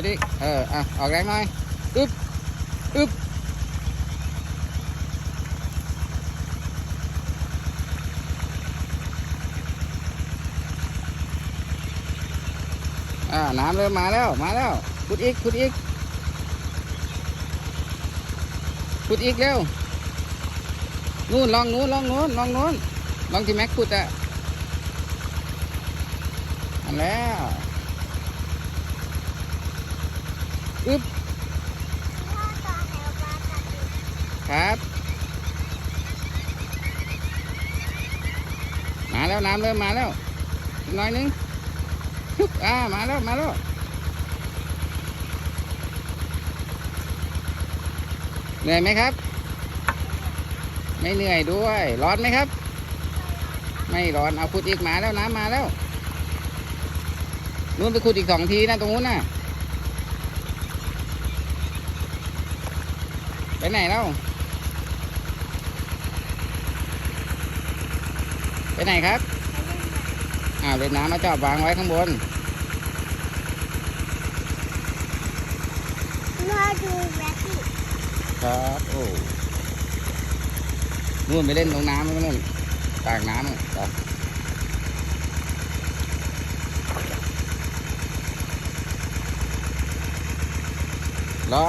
ดอีกเอออะออกแรงหน่อยอึ๊บอึ๊บอ่าน้ำเริ่มมาแล้วมาแล้วขุดอีกขุดอีกขุดอีกเร็วนู่นลองนู้นลองนู้นลองนู้นลองที่แม็กขุดอะอันแล้วึ๊บครับ มาแล้วน้ำเริ่มมาแล้วหน่อยนึงฮึบอ่ามาแล้วมาแล้วเหนื่อยไหมครับ ไม่เหนื่อยด้วย ร้อนไหมครับ ไม่ร้อนเอาขุดอีกมาแล้วน้ำมาแล้วนู่นไปขุดอีกสองทีนะตรงนู้นน่ะ ไปไหนแล้วไปไหนครับอ่าเล่นน้ำมาจอบวางไว้ข้างบนพ่อดูแม็กซี่ครับโอ้นู่นไปเล่นตรงน้ำนู่นตากน้ำนู่นไปรอ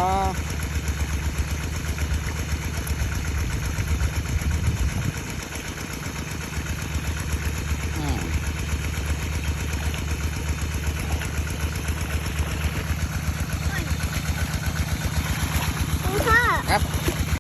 ครับ